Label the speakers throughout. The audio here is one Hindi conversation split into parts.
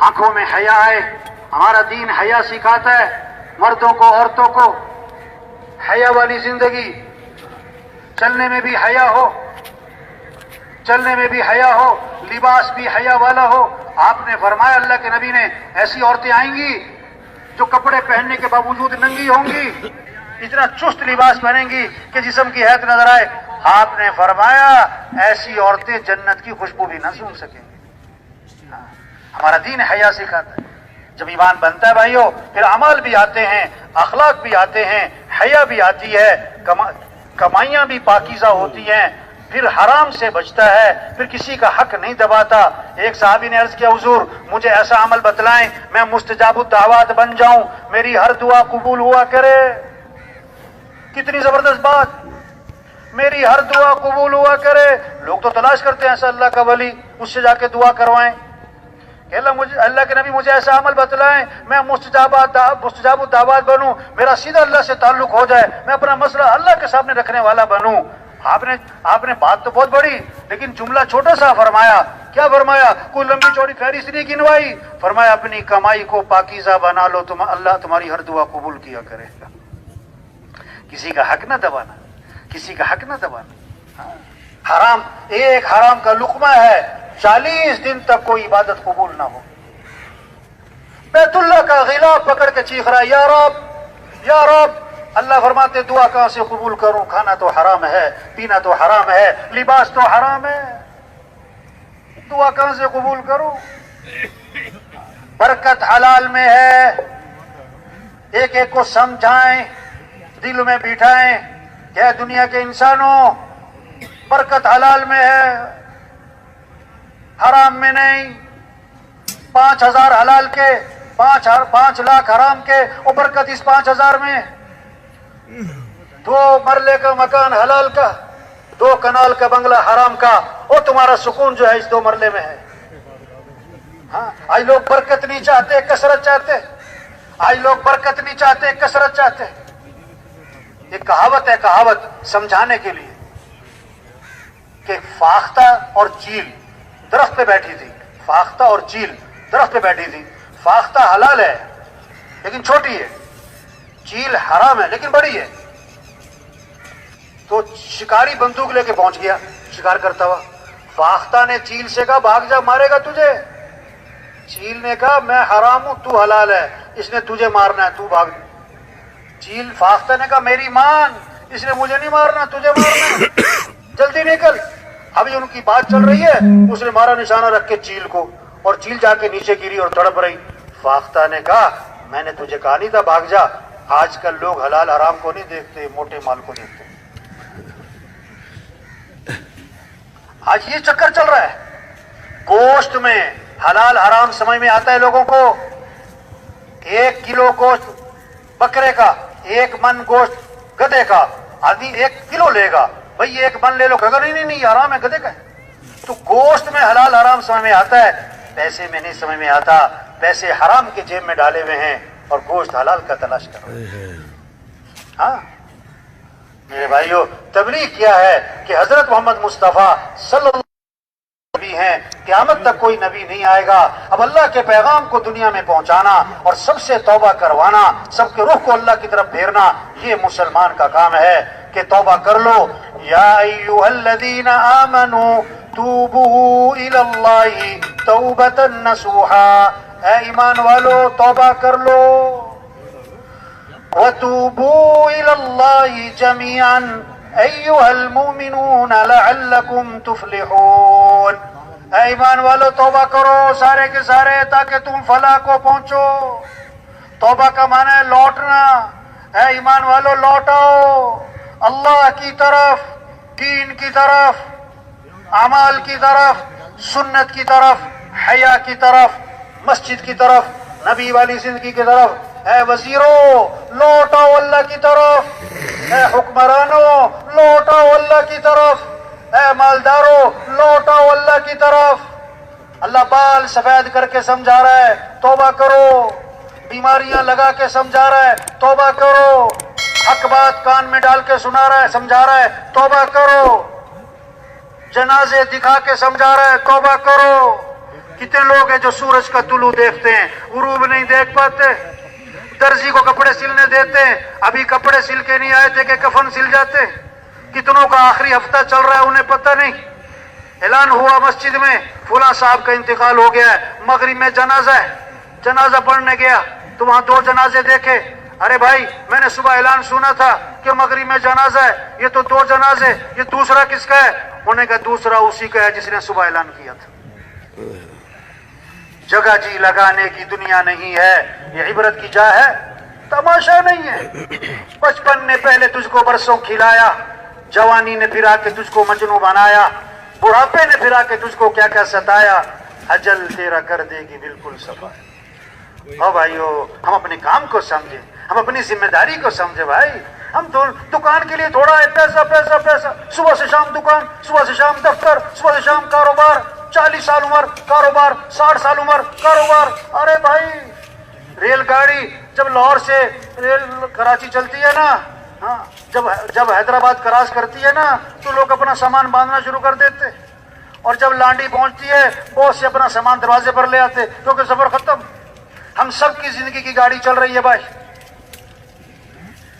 Speaker 1: आँखों में हया है हमारा दीन हया सिखाता है, मर्दों को, औरतों को। हया वाली ज़िंदगी, चलने में भी हया हो, चलने में भी हया हो, लिबास भी हया वाला हो। आपने फरमाया, अल्लाह के नबी ने, ऐसी औरतें आएँगी जो कपड़े पहनने के बावजूद नंगी होंगी, इतना चुस्त लिबास पहनेंगी कि जिस्म की हैत नज़र आए। आपने फरमाया, ऐसी औरतें जन्नत की खुशबू भी ना सूंघ सकेंगी हमारा दीन हया सिखाता है जब ईमान बनता है भाइयों, फिर अमल भी आते हैं, अखलाक भी आते हैं, हया भी आती है, कमा, कमाइयाँ भी पाकिजा होती हैं, फिर हराम से बचता है, फिर किसी का हक नहीं दबाता। एक साहबी ने अर्ज़ किया, हुजूर, मुझे ऐसा अमल बतलाएँ, मैं मुस्तजाब दावात बन जाऊँ, मेरी हर दुआ कबूल हुआ करे। कितनी ज़बरदस्त बात। मेरी हर दुआ कबूल हुआ करे। लोग तो तलाश करते हैं, ऐसा अल्लाह का वली, उससे जाके दुआ करवाएँ। अल्लाह के नबी मुझे ऐसा अमल बतलाएँ, मैं मुस्तजाब दावात बनूं, मेरा सीधा अल्लाह से ताल्लुक हो जाए, मैं अपना मसला अल्लाह के सामने रखने वाला बनूं। आपने आपने बात तो बहुत बड़ी, लेकिन जुमला छोटा सा फरमाया। क्या फरमाया? कोई लंबी चौड़ी फहरिस्त नहीं गिनवाई? फरमाया, अपनी कमाई को पाकिजा बना लो, तुम अल्लाह तुम्हारी हर दुआ कबूल किया करेगा। किसी का हक ना दबाना, किसी का हक ना दबाना। हाँ। हराम, एक हराम का लुकमा है। चालीस दिन तक कोई इबादत कबूल ना हो। बैतुल्ला का गिलाफ पकड़ के चीख रहा है, या रब, या अल्लाह फरमाते, दुआ कहाँ से कबूल करूँ? खाना तो हराम है, पीना तो हराम है, लिबास तो हराम है। दुआ कहाँ से कबूल करूँ? बरकत हलाल में है। एक एक को समझाएँ, दिल में बिठाएँ, क्या दुनिया के इंसानों, बरकत हलाल में है? हराम में नहीं। पाँच हज़ार हलाल के, पाँच पाँच लाख हराम के और बरकत इस पाँच हज़ार में। दो मरले का मकान हलाल का, दो कनाल का बंगला हराम का और तुम्हारा सुकून जो है इस दो मरले में है। हाँ आज लोग बरकत नहीं चाहते, कसरत चाहते। आज लोग बरकत नहीं चाहते, कसरत चाहते। ये कहावत है, कहावत समझाने के लिए कि फाख्ता और चील दरख्त पे बैठी थी। फाख्ता और चील दरख्त पे बैठी थी। फाख्ता हलाल है, लेकिन छोटी है। चील हराम है, लेकिन बड़ी है। तो शिकारी बंदूक लेके पहुँच गया, शिकार करता हुआ। फाख्ता ने चील से कहा, भाग जा, मारेगा तुझे। चील ने कहा, मैं हराम हूँ, तू हलाल है। इसने तुझे मारना है, तू भाग चील, फाख्ता ने कहा, मेरी मान, इसने मुझे नहीं मारना, तुझे मारना जल्दी निकल। अभी उनकी बात चल रही है, उसने मारा निशाना रख के चील को, और चील जाके नीचे गिरी और तड़प रही। फाख्ता ने कहा, मैंने तुझे कहा नहीं था, भाग जा। आजकल लोग हलाल हराम को नहीं देखते, मोटे माल को देखते आज ये चक्कर चल रहा है। गोश्त में, हलाल हराम समझ में आता है लोगों को। एक किलो गोश्त बकरे का, एक मन गोश्त गधे का आदमी एक किलो लेगा। भाई एक बन ले लो कहेगा नहीं नहीं नहीं हराम है गधे का तो गोश्त में हलाल आराम समझ में आता है। पैसे में नहीं समझ में आता। पैसे हराम के जेब में डाले हुए हैं और गोश्त हलाल का तलाश कर हाँ। मेरे भाइयों तबलीग क्या है कि हज़रत मोहम्मद मुस्तफ़ा सल्लल्लाहु नबी हैं। क्यामत तक कोई नबी नहीं आएगा। अब अल्लाह के पैगाम को दुनिया में पहुंचाना और सबसे तौबा करवाना सबके रुख को अल्लाह की तरफ़ फेरना ये मुसलमान का काम है कि तौबा कर लो। या अय्युहल्लज़ीना आमनू तूबू इलल्लाहि तौबतन नसूहा ऐ ईमान वालो तौबा कर लो वतूबू इलल्लाहि जमीअन अय्युहल मुमिनून लअल्लकुम तुफलिहून ऐ ईमान वालो तौबा करो सारे के सारे ताकि तुम फलाह को पहुंचो तौबा का माना है लौटना है ईमान वालो लौटाओ अल्लाह की तरफ़ दीन की तरफ़, अमाल की तरफ़, सुन्नत की तरफ़, हया की तरफ़, मस्जिद की तरफ़, नबी वाली ज़िंदगी की तरफ़ है वजीरों, लौटाओ अल्लाह की तरफ़ है हुक्मरानों, लौटाओ अल्लाह की तरफ़ है मालदारों, लौटाओ अल्लाह की तरफ़। अल्लाह बाल सफ़ेद करके समझा रहा है, तोबा करो। बीमारियाँ लगा के समझा रहा है, तोबा करो। हक बात कान में डाल के सुना रहा है, समझा रहा है, तोबा करो। जनाजे दिखा के समझा रहा है, तौबा करो। कितने लोग हैं जो सूरज का तुलू देखते हैं गुरूब नहीं देख पाते। दर्जी को कपड़े सिलने देते हैं, अभी कपड़े सिल के नहीं आए थे कि कफन सिल जाते। कितनों का आखिरी हफ़्ता चल रहा है, उन्हें पता नहीं। ऐलान हुआ मस्जिद में, फुला साहब का इंतकाल हो गया है, मगरिब में जनाजा है। जनाजा पढ़ने गया तो वहाँ दो जनाजे देखे। अरे भाई, मैंने सुबह ऐलान सुना था कि मगरी में जनाजा है। ये तो दो जनाजे ये दूसरा किसका है? उन्हें कहा, दूसरा उसी का है जिसने सुबह ऐलान किया था। जगह जी लगाने की दुनिया नहीं है। ये इबरत की जा है। तमाशा नहीं है। बचपन ने पहले तुझको बरसों खिलाया। जवानी ने फिर आके तुझको मजनू बनाया। बुढ़ापे ने फिर आके तुझको क्या क्या सताया। अजल तेरा कर देगी बिल्कुल सफ़ा। ओ भाइयों, हम अपने काम को समझे। हम अपनी ज़िम्मेदारी को समझे, भाई। हम तो दुकान के लिए थोड़ा है, पैसा पैसा पैसा। सुबह से शाम दुकान, सुबह से शाम दफ्तर, सुबह से शाम कारोबार, चालीस साल उम्र, कारोबार, साठ साल उम्र, कारोबार। अरे भाई, रेलगाड़ी जब लाहौर से रेल कराची चलती है ना हाँ जब जब हैदराबाद क्रॉस करती है ना तो लोग अपना सामान बांधना शुरू कर देते। और जब लांडी पहुँचती है बहुत से अपना सामान दरवाजे पर ले आते, क्योंकि सफ़र खत्म। हम सबकी ज़िंदगी की गाड़ी चल रही है, भाई।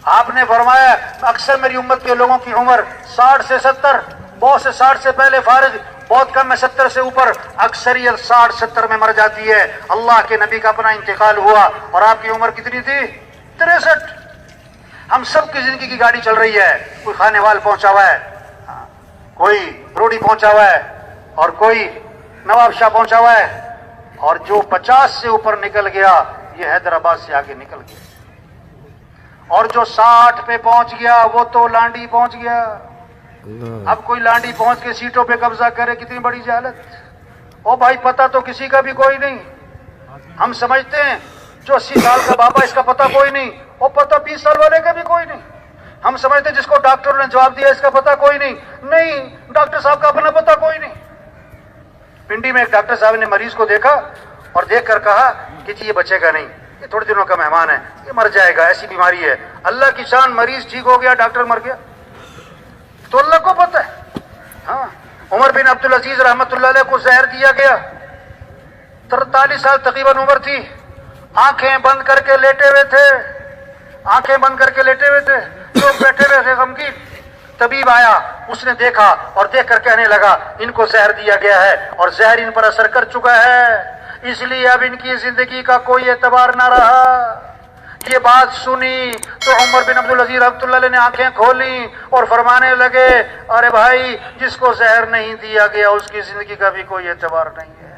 Speaker 1: आपने फरमाया अक्सर मेरी उम्मत के लोगों की उम्र साठ से सत्तर बहुत से साठ से पहले फारिज बहुत कम है सत्तर से ऊपर अक्सरियत साठ सत्तर में मर जाती है। अल्लाह के नबी का अपना इंतकाल हुआ और आपकी उम्र कितनी थी? तिरसठ। हम सबकी ज़िंदगी की गाड़ी चल रही है कोई खाने वाल पहुँचा हुआ है हाँ, कोई रोडी पहुँचा हुआ है और कोई नवाब शाह पहुँचा हुआ है और जो पचास से ऊपर निकल गया ये हैदराबाद से आगे निकल गया। और जो साठ पे पहुँच गया वो तो लांडी पहुँच गया। अब कोई लांडी पहुँच के सीटों पे कब्जा करे कितनी बड़ी जहालत ओ भाई पता तो किसी का भी कोई नहीं। हम समझते हैं जो अस्सी साल का बाबा इसका पता कोई नहीं। वो पता बीस साल वाले का भी कोई नहीं। हम समझते हैं जिसको डॉक्टर ने जवाब दिया इसका पता कोई नहीं। नहीं डॉक्टर साहब का अपना पता कोई नहीं। पिंडी में एक डॉक्टर साहब ने मरीज़ को देखा और देख कर कहा कि जी ये बचेगा नहीं। ये थोड़े दिनों का मेहमान है, ये मर जाएगा, ऐसी बीमारी है। अल्लाह की शान, मरीज़ ठीक हो गया, डॉक्टर मर गया। तो अल्लाह को पता है। हाँ उमर बिन अब्दुल अज़ीज़ रहमतुल्लाह को जहर दिया गया। तरतालीस साल तकरीबन उम्र थी। आँखें बंद करके लेटे हुए थे। आँखें बंद करके लेटे हुए थे। लोग बैठे हुए थे गमगीन। तबीब आया, उसने देखा और देख कर कहने लगा, इनको जहर दिया गया है और जहर इन पर असर कर चुका है। इसलिए अब इनकी ज़िंदगी का कोई एतबार ना रहा। ये बात सुनी तो उमर बिन अब्दुल अज़ीज़ रहमतुल्लाह ने आँखें खोली और फरमाने लगे, अरे भाई, जिसको जहर नहीं दिया गया, उसकी ज़िंदगी का भी कोई एतबार नहीं है।